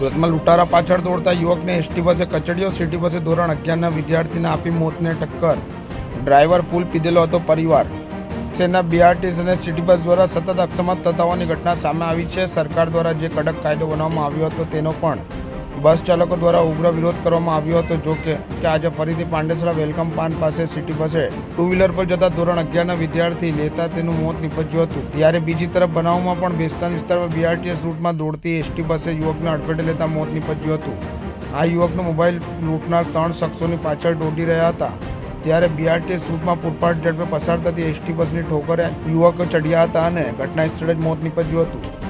સુરતમાં લૂંટારા પાછળ દોડતા યુવકને એસટી બસે કચડ્યો. સિટી બસે ધોરણ અગિયારના વિદ્યાર્થીને આપી મોતને ટક્કર. ડ્રાઈવર ફૂલ પીધેલો હતો પરિવાર. સેના બીઆરટીસ અને સિટી બસ દ્વારા સતત અક્ષમત થતા હોવાની ઘટના સામે આવી છે. સરકાર દ્વારા જે કડક કાયદો બનાવવામાં આવ્યો હતો તેનો પણ બસ ચાલકો દ્વારા ઉગ્ર વિરોધ કરવામાં આવ્યો હતો. જો કે આજે ફરીથી પાંડેસરા વેલકમ પાન પાસે સિટી બસે ટુ વ્હીલર પર જતા ધોરણ અગિયારના વિદ્યાર્થી લેતા તેનું મોત નીપજ્યું હતું. ત્યારે બીજી તરફ બનાવમાં પણ બેસ્તાન વિસ્તારમાં બીઆરટીએસ રૂટમાં દોડતી એસટી બસે યુવકને અડફેટે લેતા મોત નીપજ્યું હતું. આ યુવકનો મોબાઈલ લૂંટનાર ત્રણ શખ્સોની પાછળ દોડી રહ્યા હતા. ત્યારે બીઆરટીએસ રૂટમાં પૂરપાટ ઝડપે પસાર થતી એસટી બસની ઠોકરે યુવકો ચડ્યા હતા અને ઘટના સ્થળે જ મોત નીપજ્યું હતું.